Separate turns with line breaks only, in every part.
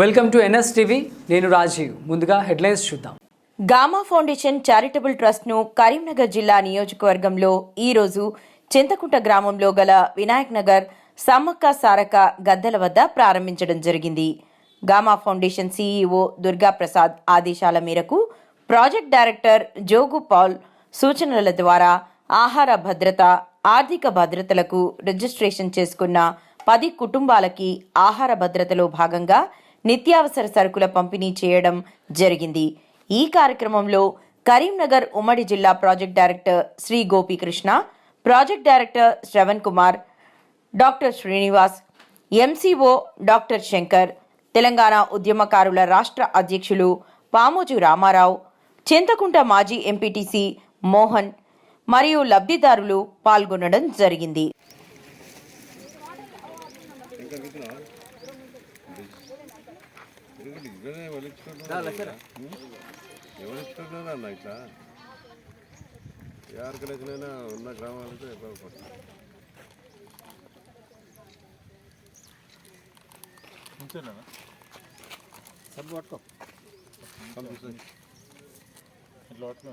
Welcome to NS TV. నేను రాజీవ్. ముందుగా headlines చూద్దాం.
గామా ఫౌండేషన్ చారిటబుల్ ట్రస్ట్ను కరీంనగర్ జిల్లా నియోజకవర్గంలో ఈరోజు చింతకుంట గ్రామంలో గల వినాయక్ నగర్ సమ్మక్క సారక గద్దెల వద్ద ప్రారంభించడం జరిగింది. Gamma foundation CEO Durga Prasad ఆదేశాల మేరకు ప్రాజెక్ట్ డైరెక్టర్ జోగు పాల్ సూచనల ద్వారా ఆహార భద్రత ఆర్థిక భద్రతలకు రిజిస్ట్రేషన్ చేసుకున్న పది కుటుంబాలకి ఆహార భద్రతలో భాగంగా నిత్యావసర సరుకుల పంపిణీ చేయడం జరిగింది. ఈ కార్యక్రమంలో కరీంనగర్ ఉమ్మడి జిల్లా project director Shri Gopikrishna project director Shravan Kumar doctor Srinivas MCO doctor Shankar Telangana ఉద్యమకారుల రాష్ట్ర అధ్యక్షులు పామోజు రామారావు చింతకుంట మాజీ ఎంపీటీసీ మోహన్ మరియు లబ్ధిదారులు పాల్గొనడం జరిగింది.
ఎవరిస్తున్నారు అన్న ఇట్లా? ఎవరికి నచ్చినైనా ఉన్న గ్రామాలతో ఉపయోగపడుతుంది. పంపిస్తుంది ఏ రోజుతో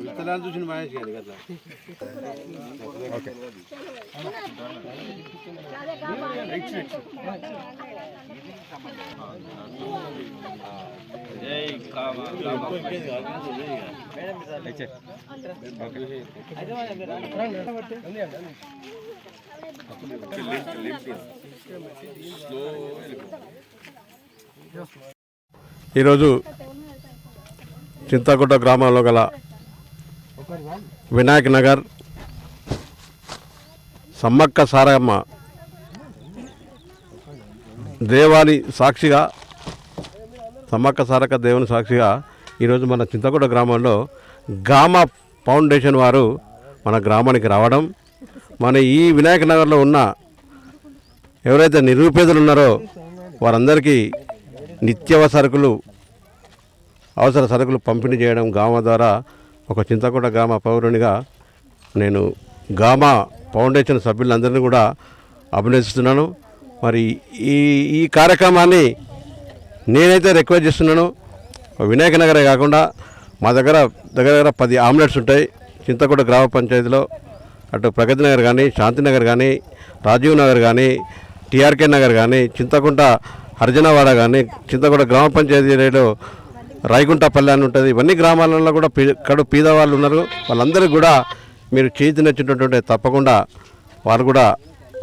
విత్తనాలు చూసిన మహేష్ గారి కదా ఈరోజు చింతకుంట గ్రామంలో గల వినాయక్ నగర్ సమ్మక్క సారమ్మ దేవాని సాక్షిగా సమ్మక్క సారక్క దేవుని సాక్షిగా ఈరోజు మన చింతకుంట గ్రామంలో గామ ఫౌండేషన్ వారు మన గ్రామానికి రావడం. మన ఈ వినాయక నగర్లో ఉన్న ఎవరైతే నిరుపేదలు ఉన్నారో వారందరికీ నిత్యావసరకులు అవసర సరుకులు పంపిణీ చేయడం గామ ద్వారా ఒక చింతకూట గ్రామ పౌరునిగా నేను గామా ఫౌండేషన్ సభ్యులందరినీ కూడా అభినందిస్తున్నాను. మరి ఈ ఈ కార్యక్రమాన్ని నేనైతే రిక్వెస్ట్ చేస్తున్నాను. వినాయక నగరే కాకుండా మా దగ్గర దగ్గర దగ్గర పది ఆమ్లెట్స్ ఉంటాయి. చింతకుంట గ్రామ పంచాయతీలో అటు ప్రగతి నగర్ కానీ శాంతినగర్ కానీ రాజీవ్ నగర్ కానీ టీఆర్కే నగర్ కానీ చింతకుంట హరిజనవాడ కానీ చింతకుంట గ్రామ పంచాయతీలో రాయగుంటపల్లి అని ఉంటుంది. ఇవన్నీ గ్రామాలలో కూడా పీ కడు పీదవాళ్ళు ఉన్నారు. వాళ్ళందరికీ కూడా మీరు చేతినచ్చినటువంటి తప్పకుండా వారు కూడా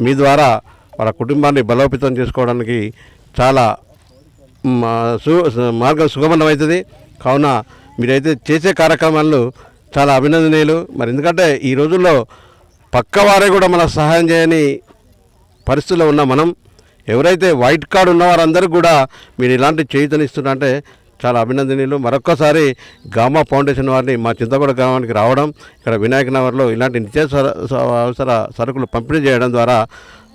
మీ ద్వారా వాళ్ళ కుటుంబాన్ని బలోపేతం చేసుకోవడానికి చాలా మా సు మార్గం సుగమనమవుతుంది కావున మీరైతే చేసే కార్యక్రమాలు చాలా అభినందనీయులు. మరి ఎందుకంటే ఈ రోజుల్లో పక్కవారే కూడా మనకు సహాయం చేయని పరిస్థితిలో ఉన్న మనం. ఎవరైతే వైట్ కార్డు ఉన్న వారందరూ కూడా మీరు ఇలాంటి చేయుతనిస్తున్నా అంటే చాలా అభినందనీయులు మరొక్కసారి గామా ఫౌండేషన్ వారిని మా చింతగూడ గ్రామానికి రావడం ఇక్కడ వినాయక నగర్లో ఇలాంటి నిత్యావసర స- అవసర సరుకులు పంపిణీ చేయడం ద్వారా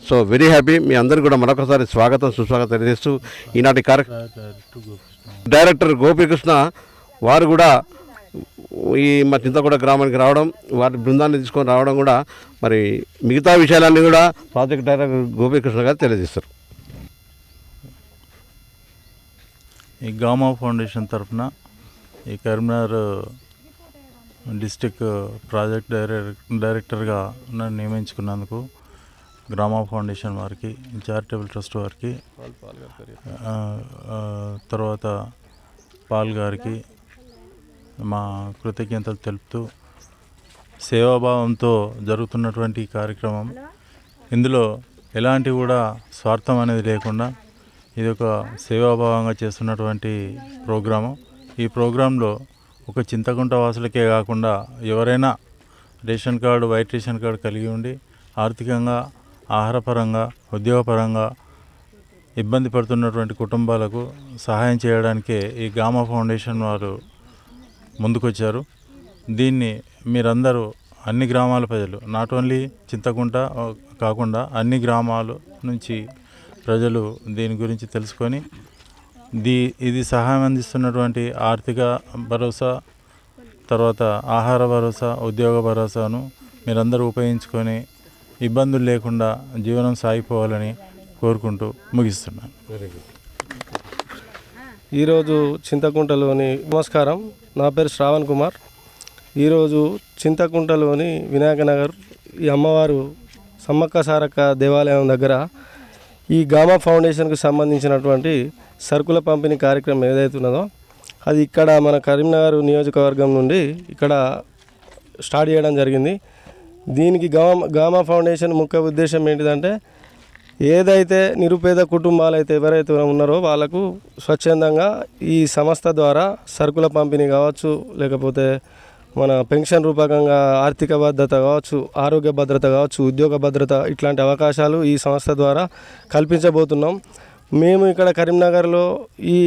సో వెరీ హ్యాపీ. మీ అందరికీ కూడా మరొకసారి స్వాగతం సుస్వాగతం తెలియజేస్తూ ఈనాటి కార్య డైరెక్టర్ గోపీకృష్ణ వారు కూడా ఈ మా చింతగూడ గ్రామానికి రావడం వారి బృందాన్ని తీసుకొని రావడం కూడా మరి మిగతా విషయాలన్నీ కూడా ప్రాజెక్ట్ డైరెక్టర్ గోపీకృష్ణ గారు తెలియజేస్తారు.
ఈ గామా ఫౌండేషన్ తరఫున ఈ కరీంనగర్ డిస్టిక్ ప్రాజెక్ట్ డైరెక్టర్ డైరెక్టర్గా నన్ను నియమించుకున్నందుకు గ్రామా ఫౌండేషన్ వారికి చారిటబుల్ ట్రస్ట్ వారికి తర్వాత పాల్ గారికి మా కృతజ్ఞతలు తెలుపుతూ సేవాభావంతో జరుగుతున్నటువంటి కార్యక్రమం. ఇందులో ఎలాంటి కూడా స్వార్థం అనేది లేకుండా ఇది ఒక సేవాభావంగా చేస్తున్నటువంటి ప్రోగ్రాము. ఈ ప్రోగ్రాంలో ఒక చింతకుంట వాసులకే కాకుండా ఎవరైనా ration card white ration card కలిగి ఉండి ఆర్థికంగా ఆహారపరంగా ఉద్యోగపరంగా ఇబ్బంది పడుతున్నటువంటి కుటుంబాలకు సహాయం చేయడానికే ఈ గ్రామ ఫౌండేషన్ వారు ముందుకొచ్చారు. దీన్ని మీరందరూ అన్ని గ్రామాల ప్రజలు నాట్ ఓన్లీ చింతకుంట కాకుండా అన్ని గ్రామాలు నుంచి ప్రజలు దీని గురించి తెలుసుకొని దీ ఇది సహాయం అందిస్తున్నటువంటి ఆర్థిక భరోసా తర్వాత ఆహార భరోసా ఉద్యోగ భరోసాను మీరందరూ ఉపయోగించుకొని ఇబ్బందులు లేకుండా జీవనం సాగిపోవాలని కోరుకుంటూ ముగిస్తున్నాను.
ఈరోజు చింతకుంటలోని నమస్కారం. నా పేరు శ్రావణ్ కుమార్. ఈరోజు చింతకుంటలోని వినాయక నగర్ ఈ అమ్మవారు సమ్మక్క సారక్క దేవాలయం దగ్గర ఈ గామా ఫౌండేషన్కు సంబంధించినటువంటి సరుకుల పంపిణీ కార్యక్రమం ఏదైతే ఉన్నదో అది ఇక్కడ మన కరీంనగర్ నియోజకవర్గం నుండి ఇక్కడ స్టార్ట్ చేయడం జరిగింది. దీనికి గామా గామా ఫౌండేషన్ ముఖ్య ఉద్దేశం ఏంటిదంటే ఏదైతే నిరుపేద కుటుంబాలు అయితే ఎవరైతే ఉన్నారో వాళ్ళకు స్వచ్ఛందంగా ఈ సంస్థ ద్వారా సరుకుల పంపిణీ కావచ్చు లేకపోతే మన పెన్షన్ రూపకంగా ఆర్థిక భద్రత కావచ్చు ఆరోగ్య భద్రత కావచ్చు ఉద్యోగ భద్రత ఇట్లాంటి అవకాశాలు ఈ సంస్థ ద్వారా కల్పించబోతున్నాం. మేము ఇక్కడ కరీంనగర్లో ఈ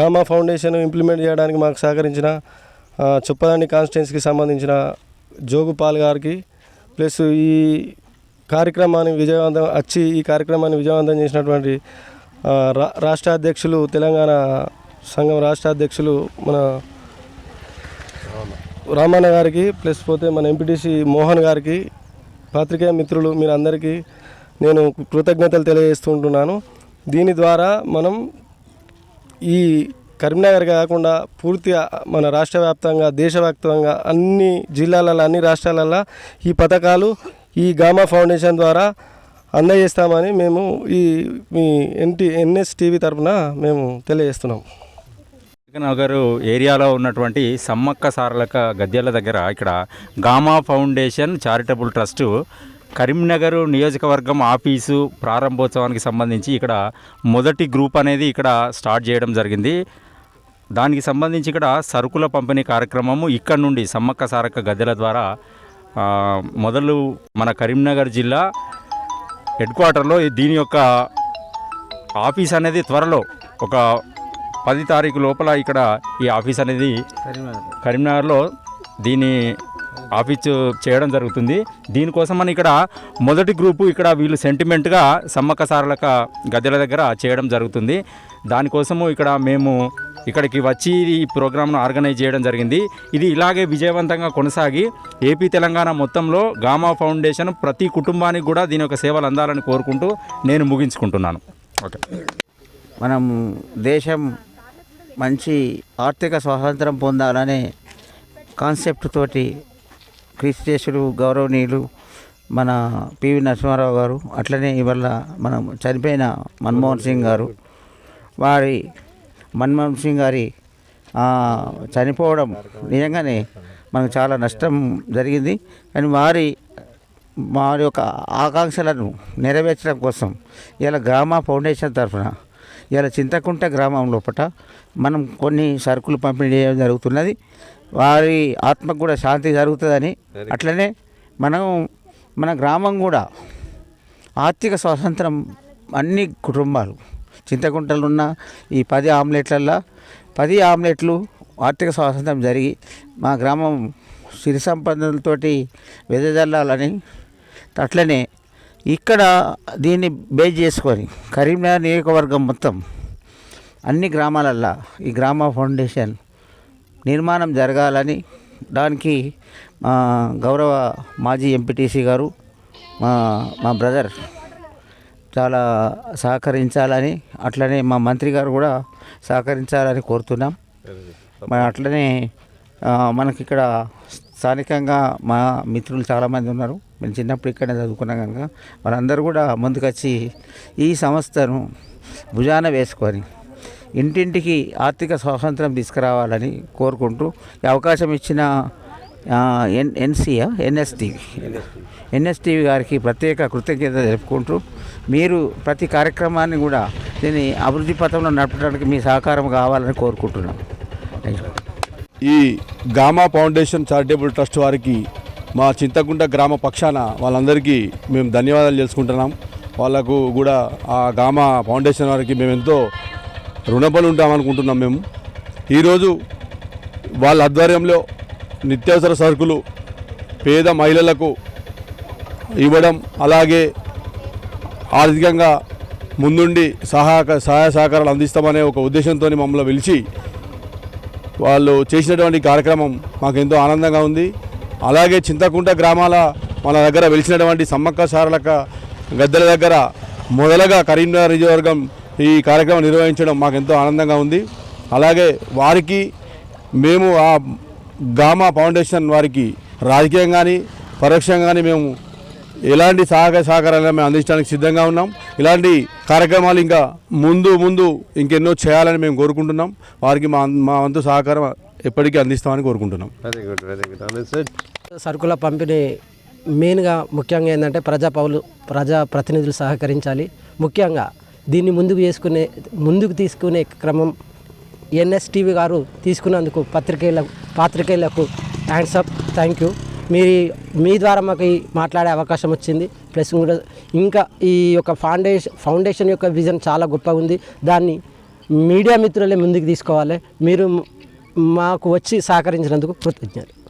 గామా ఫౌండేషన్ ఇంప్లిమెంట్ చేయడానికి మాకు సహకరించిన చొప్పదాన్ని కాన్స్టిట్యున్సీకి సంబంధించిన జోగుపాల్ గారికి ప్లస్ ఈ కార్యక్రమాన్ని విజయవంతం వచ్చి ఈ కార్యక్రమాన్ని విజయవంతం చేసినటువంటి రా- రాష్ట్ర అధ్యక్షులు తెలంగాణ సంఘం రాష్ట్ర అధ్యక్షులు మన రామన్న గారికి ప్లస్ పోతే మన ఎంపీటీసీ మోహన్ గారికి పాత్రికేయ మిత్రులు మీరందరికీ నేను కృతజ్ఞతలు తెలియజేస్తుంటున్నాను దీని ద్వారా మనం ఈ కరీంనగర్ కాకుండా పూర్తిగా మన రాష్ట్ర వ్యాప్తంగా దేశవ్యాప్తంగా అన్ని జిల్లాలలో అన్ని రాష్ట్రాలలో ఈ పథకాలు ఈ గామా ఫౌండేషన్ ద్వారా అందజేస్తామని మేము ఈ మీ ఎన్టీ ఎన్ఎస్ టీవీ తరఫున మేము తెలియజేస్తున్నాం.
నగర్ ఏరియాలో ఉన్నటువంటి సమ్మక్క సారలక గద్దెల దగ్గర ఇక్కడ gamma foundation charitable trust Karimnagar నియోజకవర్గం ఆఫీసు ప్రారంభోత్సవానికి సంబంధించి ఇక్కడ మొదటి గ్రూప్ అనేది ఇక్కడ స్టార్ట్ చేయడం జరిగింది. దానికి సంబంధించి ఇక్కడ సరుకుల పంపిణీ కార్యక్రమము ఇక్కడ నుండి సమ్మక్క సారక్క గద్దెల ద్వారా మొదలు మన కరీంనగర్ జిల్లా హెడ్ క్వార్టర్లో దీని యొక్క ఆఫీస్ అనేది త్వరలో ఒక పది తారీఖు లోపల ఇక్కడ ఈ ఆఫీస్ అనేది కరీంనగర్లో దీని ఆఫీస్ చేయడం జరుగుతుంది. దీనికోసం అని ఇక్కడ మొదటి గ్రూపు ఇక్కడ వీళ్ళు సెంటిమెంట్గా సమ్మక్క సారలక గద్దెల దగ్గర చేయడం జరుగుతుంది. దానికోసము ఇక్కడ మేము ఇక్కడికి వచ్చి ఈ ప్రోగ్రామ్ను ఆర్గనైజ్ చేయడం జరిగింది. ఇది ఇలాగే విజయవంతంగా కొనసాగి ఏపీ తెలంగాణ మొత్తంలో గామా ఫౌండేషన్ ప్రతి కుటుంబానికి కూడా దీని యొక్క సేవలు అందాలని కోరుకుంటూ నేను ముగించుకుంటున్నాను. ఓకే.
మనం దేశం మంచి ఆర్థిక స్వాతంత్రం పొందాలనే కాన్సెప్ట్ తోటి క్రిస్టేసుడు గౌరవనీయులు మన పివి నరసింహారావు గారు అట్లనే ఇవాళ మనం చనిపోయిన మన్మోహన్ సింగ్ గారు వారి మన్మోహన్ సింగ్ గారి చనిపోవడం నిజంగానే మనకు చాలా నష్టం జరిగింది. కానీ వారి వారి యొక్క ఆకాంక్షలను నెరవేర్చడం కోసం ఇలా గ్రామ ఫౌండేషన్ తరఫున ఇలా చింతకుంట గ్రామం లోపల మనం కొన్ని సరుకులు పంపిణీ చేయడం జరుగుతున్నది. వారి ఆత్మకు కూడా శాంతి జరుగుతుందని అట్లనే మనం మన గ్రామం కూడా ఆర్థిక స్వాతంత్రం అన్ని కుటుంబాలు చింతకుంటలు ఉన్న ఈ పది ఆమ్లెట్లల్లో పది ఆమ్లెట్లు ఆర్థిక స్వాతంత్రం జరిగి మా గ్రామం సిరి సంపదలతోటి వెదజల్లాలని అట్లనే ఇక్కడ దీన్ని బేస్ చేసుకొని కరీంనగర్ నియోజకవర్గం మొత్తం అన్ని గ్రామాలల్లో ఈ గ్రామ ఫౌండేషన్ నిర్మాణం జరగాలని దానికి మా గౌరవ మాజీ ఎంపీటీసీ గారు మా మా బ్రదర్ చాలా సహకరించాలని అట్లనే మా మంత్రి గారు కూడా సహకరించాలని కోరుతున్నాం. మరి అట్లనే మనకి ఇక్కడ స్థానికంగా మా మిత్రులు చాలామంది ఉన్నారు. మేము చిన్నప్పుడు ఇక్కడనే చదువుకున్నాం కనుక వాళ్ళందరూ కూడా ముందుకొచ్చి ఈ సంస్థను భుజాన వేసుకొని ఇంటింటికి ఆర్థిక స్వాతంత్రం తీసుకురావాలని కోరుకుంటూ ఈ అవకాశం ఇచ్చిన ఎన్ ఎన్సీఆ ఎన్ఎస్టీవీ ఎన్ఎస్టీవీ గారికి ప్రత్యేక కృతజ్ఞత జరుపుకుంటూ మీరు ప్రతి కార్యక్రమాన్ని కూడా దీన్ని అభివృద్ధి పథంలో నడపడానికి మీ సహకారం కావాలని కోరుకుంటున్నాం.
ఈ గామా ఫౌండేషన్ చారిటబుల్ ట్రస్ట్ వారికి మా చింతకుంట గ్రామ పక్షాన వాళ్ళందరికీ మేము ధన్యవాదాలు తెలుసుకుంటున్నాం వాళ్ళకు కూడా ఆ గామ ఫౌండేషన్ వారికి మేము ఎంతో రుణపడి ఉంటామనుకుంటున్నాం మేము. ఈరోజు వాళ్ళ ఆధ్వర్యంలో నిత్యావసర సరుకులు పేద మహిళలకు ఇవ్వడం అలాగే ఆర్థికంగా ముందుండి సహాయక సహాయ సహకారాలు అందిస్తామనే ఒక ఉద్దేశంతో మమ్మల్ని పిలిచి వాళ్ళు చేసినటువంటి కార్యక్రమం మాకు ఎంతో ఆనందంగా ఉంది. అలాగే చింతకుంట గ్రామాల మన దగ్గర వెలిసినటువంటి సమ్మక్క సారలక గద్దెల దగ్గర మొదలగా కరీంనగర్ నియోజకవర్గం ఈ కార్యక్రమం నిర్వహించడం మాకు ఎంతో ఆనందంగా ఉంది. అలాగే వారికి మేము ఆ గామా ఫౌండేషన్ వారికి రాజకీయం కానీ పరోక్షంగా కానీ మేము ఎలాంటి సహక సహకారాలను మేము అందించడానికి సిద్ధంగా ఉన్నాం. ఇలాంటి కార్యక్రమాలు ఇంకా ముందు ముందు ఇంకెన్నో చేయాలని మేము కోరుకుంటున్నాం. వారికి మా మా వంతు సహకారం ఎప్పటికీ అందిస్తామని కోరుకుంటున్నాం.
సరుకుల పంపిణీ మెయిన్గా ముఖ్యంగా ఏంటంటే ప్రజా పౌలు ప్రజా ప్రతినిధులు సహకరించాలి. ముఖ్యంగా దీన్ని ముందుకు చేసుకునే ముందుకు తీసుకునే క్రమం ఎన్ఎస్టీవీ గారు తీసుకున్నందుకు పత్రికేయుల పాత్రికేయులకు థ్యాంక్స్ అప్ థ్యాంక్ యూ మీ మీ ద్వారా మాకు ఈ మాట్లాడే అవకాశం వచ్చింది. ప్లస్ కూడా ఇంకా ఈ యొక్క ఫౌండేషన్ ఫౌండేషన్ యొక్క విజన్ చాలా గొప్పగా ఉంది. దాన్ని మీడియా మిత్రులే ముందుకు తీసుకోవాలి. మీరు మాకు వచ్చి సహకరించినందుకు కృతజ్ఞతలు.